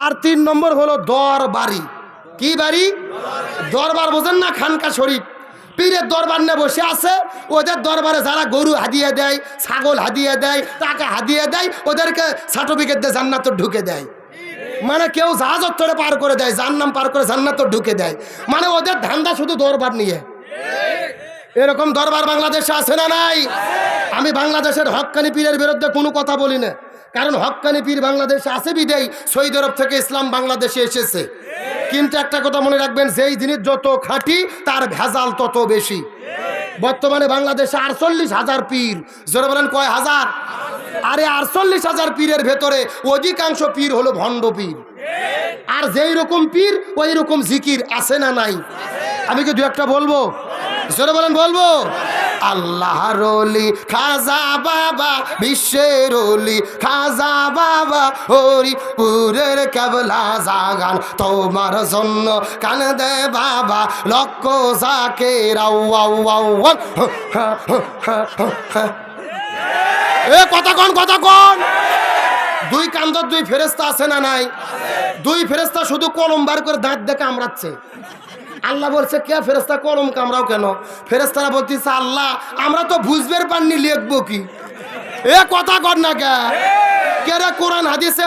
আর তিন নম্বর হলো দর বাড়ি কি বাড়ি? দরবার বোঝেন না খানকা শরীফ। পীরের দরবার নিয়ে বসে আছে, ওদের দরবারে যারা গরু হাদিয়ে দেয়, ছাগল হাদিয়ে দেয়, টাকা হাদিয়ে দেয়, ওদেরকে সার্টিফিকেট দিয়ে জান্নাত ঢুকে দেয়। মানে কেউ জাহাজ অত্তরে পার করে দেয় জান্নাম পার করে জান্নাত ঢুকে দেয়। মানে ওদের ধান্দা শুধু দরবার নিয়ে। এরকম দরবার বাংলাদেশে আছে না নাই? আমি বাংলাদেশের হক্কানি পীরের বিরুদ্ধে কোনো কথা বলি না। কারণ হক্কানি পীর বাংলাদেশে আছে বিদেই সৌদি আরব থেকে ইসলাম বাংলাদেশে এসেছে। কিন্তু একটা কথা মনে রাখবেন, যেই জিনিস যত খাঁটি, তার ভেজাল তত বেশি। বর্তমানে বাংলাদেশে আটচল্লিশ হাজার পীর। জোরে বলেন, কয় হাজার? আরে আটচল্লিশ হাজার পীরের ভেতরে অধিকাংশ পীর হলো ভণ্ড পীর। আর যেই রকম পীর, ওই রকম জিকির আছে না নাই? আমি কি দু একটা বলব? জোরে বলেন, বলব? আল্লাহ রলি খাজা বাবা, বিশ্বের রলি খাজা বাবা, হরিপুরের কেবলা জাগান। তোমার জন্য কান দে বাবা, লক্ষ আউ। এ, কথা কন কথা কন। দুই কান্দর দুই ফেরেস্তা আছে না নাই? দুই ফেরেস্তা শুধু কলম বার করে দাঁত দেখে কামড়াচ্ছে আল্লাহ বলছে, কে ফেরেস্তা কলম কামরাও কেন? ফেরেস্তারা বলতেছে, আল্লাহ, আমরা তো বুঝবের পাননি, লিখব কি? এ কথা কর না কে? হাদিসে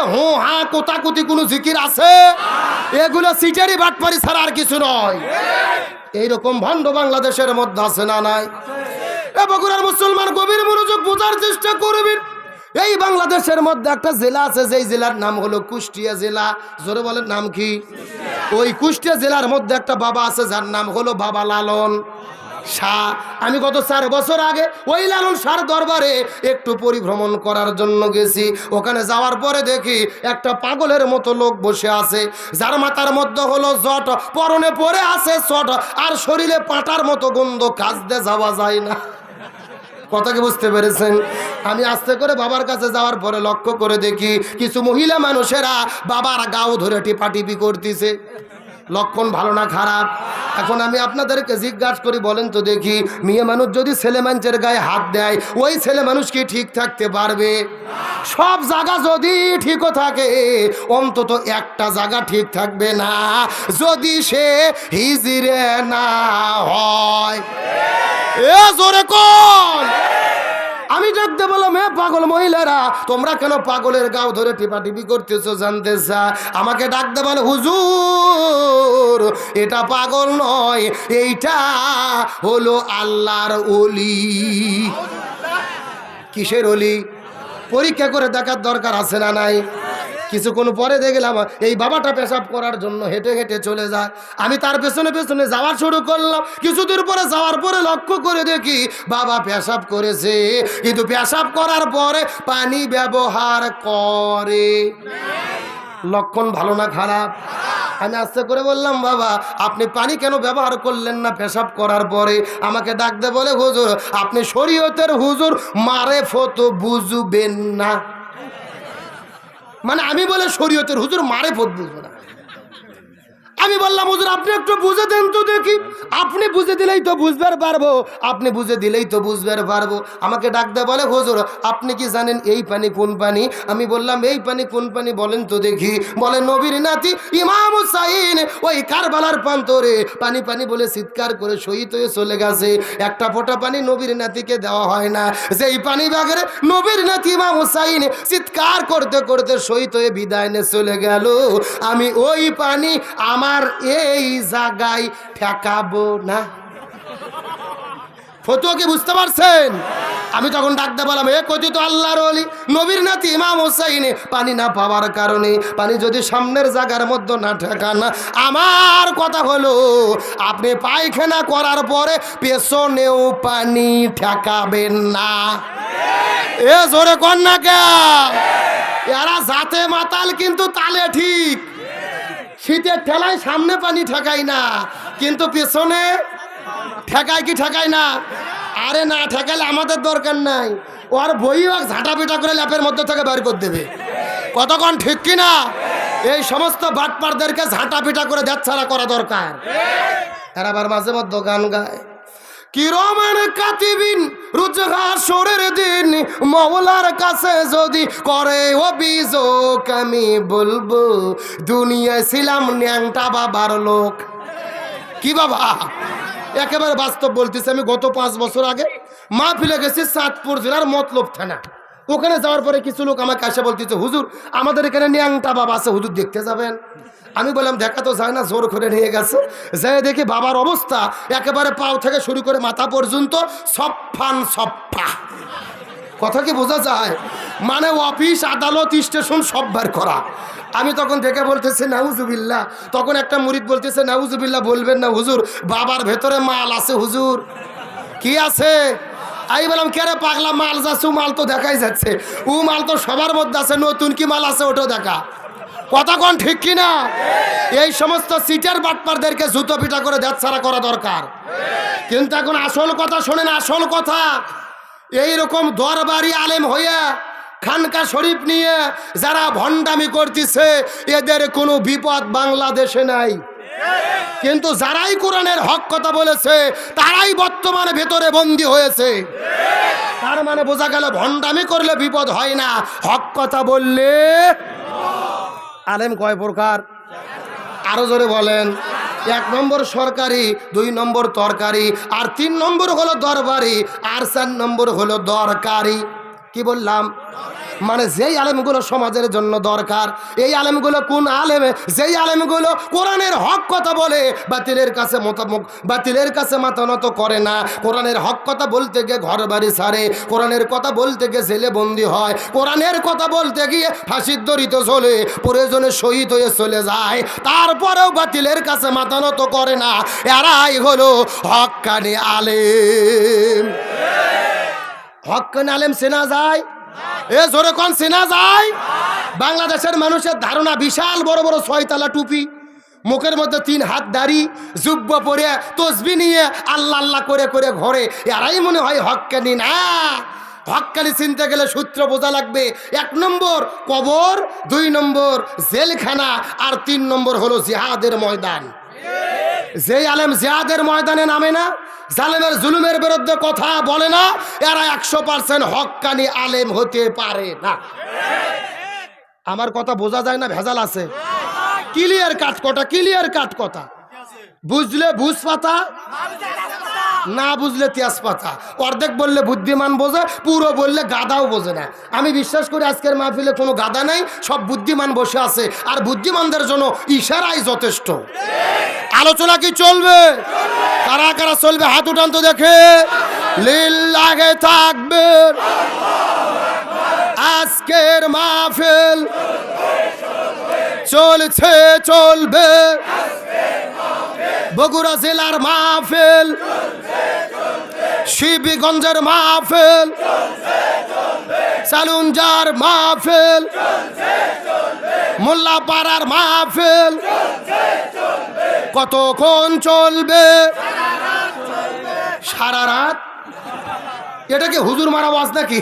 কোনো আছে? এগুলো আর কিছু নয়। বাংলাদেশের মধ্যে আছে না নাই? এ বগুড়ার মুসলমান গভীর মনোযোগ বোঝার চেষ্টা করবেন এই বাংলাদেশের মধ্যে একটা জেলা আছে, যেই জেলার নাম হলো কুষ্টিয়া জেলা। জোরে বলেন নাম কি? ওই কুষ্টিয়া জেলার মধ্যে একটা বাবা আছে, যার নাম হলো বাবা লালন শাহ। আমি গত চার বছর আগে ওই লালন সার দরবারে একটু পরিভ্রমণ করার জন্য গেছি। ওখানে যাওয়ার পরে দেখি একটা পাগলের মতো লোক বসে আছে, যার মাথার মধ্যে হলো জট, পরনে পরে আছে চট, আর শরীরে পাটার মতো গন্ধ কাজতে যাওয়া যায় না। কথা কি বুঝতে পেরেছেন? আমি আস্তে করে বাবার কাছে যাওয়ার পরে লক্ষ্য করে দেখি কিছু মহিলা মানুষেরা বাবার গাও ধরে টিপাটিপি করতেছে। লক্ষণ ভালো না খারাপ? এখন আমি আপনাদেরকে জিজ্ঞাসা করি, বলেন তো দেখি, মেয়ে মানুষ যদি ছেলে মানুষের গায়ে হাত দেয়, ওই ছেলে মানুষ কি ঠিক থাকতে পারবে? সব জায়গা যদি ঠিকও থাকে, অন্তত একটা জায়গা ঠিক থাকবে না। যদি সে হিজিরে না হয়। এ জোরে কোন আমি ডাকতে বললাম হ্যাঁ পাগল মহিলারা, তোমরা কেন পাগলের গাও ধরে টিপাটিপি করতেছো জানতে চা? আমাকে ডাকতে বলে, হুজুর, এটা পাগল নয়, এইটা হলো আল্লাহর অলি কিসের অলি পরীক্ষা করে দেখার দরকার আছে না নাই? কিছুক্ষণ পরে দেখলাম এই বাবাটা পেশাব করার জন্য হেঁটে হেঁটে চলে যায়। আমি তার পেছনে পেছনে যাওয়া শুরু করলাম। কিছু দূর পরে যাওয়ার পরে লক্ষ্য করে দেখি বাবা পেশাব করেছে। কিন্তু পেশাব করার পরে পানি ব্যবহার করে। লক্ষণ ভালো না খারাপ? আমি আস্তে করে বললাম, বাবা, আপনি পানি কেন ব্যবহার করলেন না পেশাব করার পরে? আমাকে ডাকতে বলে, হুজুর, আপনি শরীয়তের হুজুর মারে ফতো বুঝবেন না। মানে আমি বলে শরীয়তের হুজুর মারে পথ বুঝব না। আমি বললাম, হুজুর, আপনি একটু বুঝে দেন তো দেখি। আপনি বুঝে দিলেই তো বুঝবার পারব। আপনি বুঝে দিলেই তো বুঝবার পারব। আমাকে ডাকতে বলে, হুজুর, আপনি কি জানেন এই পানি কোন পানি? আমি বললাম, এই পানি কোন পানি বলেন তো দেখি। বলে, নবীর নাতি ইমাম হুসাইন, ওই কারবালার প্রান্তরে। পানি পানি বলে চিৎকার করে শহীদ হয়ে চলে গেছে। একটা ফোঁটা পানি নবীর নাতিকে দেওয়া হয় না। যেই পানি বাগের নবীর নাতি ইমাম হুসাইন চিৎকার করতে করতে শহীদ হয়ে বিদায় নিয়ে চলে গেল। আমি ওই পানি আমার এই জায়গায় ঠেকাবো না। ফতুয়া কি বুঝতে পারছেন? আমি তখন ডাকতে বললাম, এ কথিত আল্লাহর অলি নবীর নাতি ইমাম হোসাইনে, পানি না পাওয়ার কারণে, পানি যদি সামনের জায়গার মধ্যে না ঠেকান আমার কথা হলো, আপনি পায়খানা করার পরে পেছনেও পানি ঠেকাবেন না। এ জোরে কর না কে? এরা জাতে মাতাল কিন্তু তালে ঠিক। শীতের ঠেলায় সামনে পানি ঠেকাই না, কিন্তু পেছনে ঠেকায় কি ঠেকায় না? আরে না, ঠেকালে আমাদের দরকার নাই। ওর বই হোক ঝাঁটা পিটা করে ল্যাপের মধ্যে থেকে বের করে দেবে। কতক্ষণ ঠিক কি না? এই সমস্ত বাটপারদেরকে ঝাঁটা পিটা করে দেখ ছাড়া করা দরকার। এরা আবার মাঝে মধ্যে গান গায়। কিরমান কাতিবিন রুজগার সরের দিন, মওলার কাছে যদি করে অভিযোগ, আমি বলব, দুনিয়ায় ছিলাম ন্যাংটা বাবার লোক। কি বাবা? একেবারে বাস্তব বলতেছি আমি, গত পাঁচ বছর আগে মা ফিলে গেছি সাতপুর জেলার মতলব থানা। ওখানে যাওয়ার পরে কিছু লোক আমাকে এসে বলতেছে, হুজুর, আমাদের এখানে ন্যাংটা বাবা আছে, হুজুর দেখতে যাবেন? আমি বললাম, দেখা তো যায় না, জোর করে নিয়ে গেছে। যাই দেখি বাবার অবস্থা, একেবারে পাও থেকে শুরু করে মাথা পর্যন্ত সফান সফা কথা কি বোঝা যায়? মানে অফিস, আদালত, স্টেশন সব বার করা। আমি তখন দেখে বলতেছি নাউজুবিল্লা তখন একটা মুরিদ বলতেছে নাউজুবিল্লা বলবেন না, হুজুর, বাবার ভেতরে মাল আছে, হুজুর। কি আছে? আমি বললাম কেরে পাগলা মাল যাচ্ছে, ও মাল তো দেখাই যাচ্ছে। ও মাল তো সবার মধ্যে আছে, নতুন কি মাল আছে ওটাও দেখা। কথা ঠিক কি না? এই সমস্ত সিটের বাটপারদেরকে জুতো পিটা করে দেখ ছাড়া করা দরকার। কিন্তু এখন আসল কথা শোনেন, আসল কথা এই রকম দরবারি আলেম হইয়া, খানকা শরীফ নিয়ে যারা ভণ্ডামি করতেছে, এদের কোনো বিপদ বাংলাদেশে নাই। কিন্তু যারাই কোরআনের হক কথা বলেছে, তারাই বর্তমানে ভেতরে বন্দী হয়েছে। তার মানে বোঝা গেল ভণ্ডামি করলে বিপদ হয় না। হক কথা বললে আলেম কয় প্রকার? আরও জোরে বলেন। এক নম্বর সরকারি, দুই নম্বর তরকারি, আর তিন নম্বর হলো দরবারি, আর চার নম্বর হলো দরকারি। কি বললাম? মানে যেই আলেমগুলো সমাজের জন্য দরকার, এই আলেমগুলো কোন আলেমে? যেই আলেমগুলো কোরআনের হক কথা বলে, বাতিলের কাছে মতামুখ বাতিলের কাছে মাথা নত করে না। কোরআনের হক কথা বলতে গিয়ে ঘর বাড়ি ছাড়ে কোরআনের কথা বলতে গিয়ে জেলে বন্দি হয়, কোরআনের কথা বলতে গিয়ে ফাঁসির দরিত চলে, প্রয়োজনে শহীদ হয়ে চলে যায়, তারপরেও বাতিলের কাছে মাথা নত করে না। এরাই হলো হক কানে আলেম। হক্কানি আলেম চেনা যায়? এ জোরে কোন চেনা যায়? বাংলাদেশের মানুষের ধারণা বিশাল বড় বড় ছয়তলা টুপি, মুখের মধ্যে তিন হাত দাড়ি জুব্ব পরে তসবি নিয়ে আল্লাহ আল্লাহ করে করে ঘরে। এরাই মনে হয় হক্কানি না? হক্কানি চিনতে গেলে সূত্র বোঝা লাগবে। এক নম্বর কবর, দুই নম্বর জেলখানা, আর তিন নম্বর হলো জিহাদের ময়দান। যেই আলেম জিহাদের ময়দানে নামে না জালেমের জুলুমের বিরুদ্ধে কথা বলে না, এরা একশো পার্সেন্ট হকানি আলেম হতে পারে না। আমার কথা বোঝা যায় না, ভেজাল আছে? কিলিয়ার কাট কথা কিলিয়ার কাট কথা। বুঝলে বুঝ পাতা? না বুঝলে তেজ পাতা। অর্ধেক বললে বুদ্ধিমান বোঝে, পুরো বললে গাদাও বোঝে না। আমি বিশ্বাস করি আজকের মাহফিলে কোনো গাদা নাই, সব বুদ্ধিমান বসে আছে। আর বুদ্ধিমানদের জন্য ইশারাই যথেষ্ট। আলোচনা কি চলবে? কারা কারা চলবে? হাত উঠান তো দেখে। লীল লাগে থাকবে। আজকের মাহফিল চলছে, চলবে। বগুড়া জেলার মাহফিল, শিবগঞ্জের মাহফিল সালুনজার মাহফিল, মোল্লাপাড়ার মাহফিল। কতক্ষণ চলবে? সারা রাত এটা কি হুজুর মারা ওয়াজ নাকি?